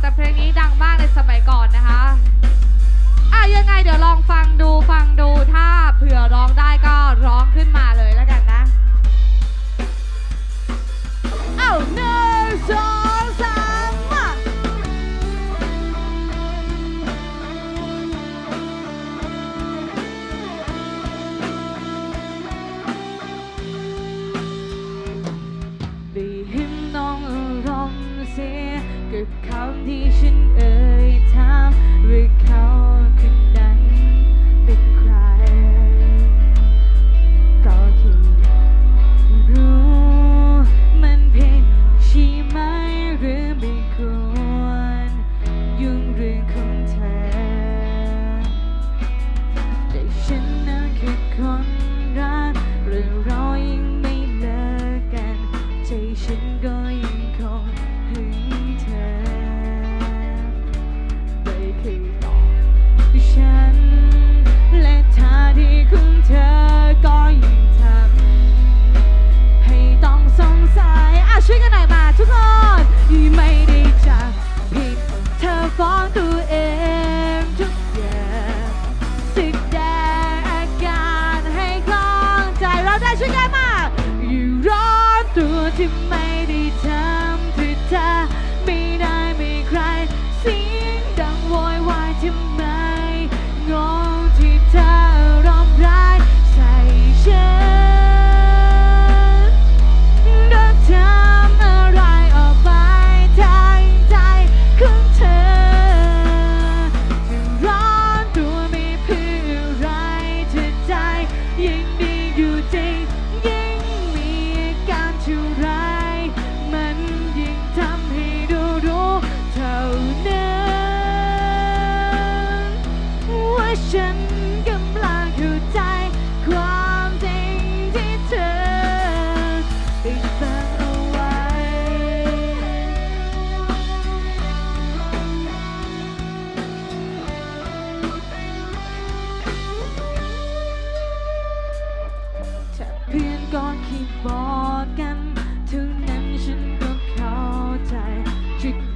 แต่เพลงนี้ดังมากในสมัยก่อนนะคะ อะยังไงเดี๋ยวลองฟังดูฟัง ฟ้องตัวเองทุกอย่างแสดงอาการให้คล้องใจเราได้ช่วยกันมาอยู่รอดตัวที่ไม่ 去。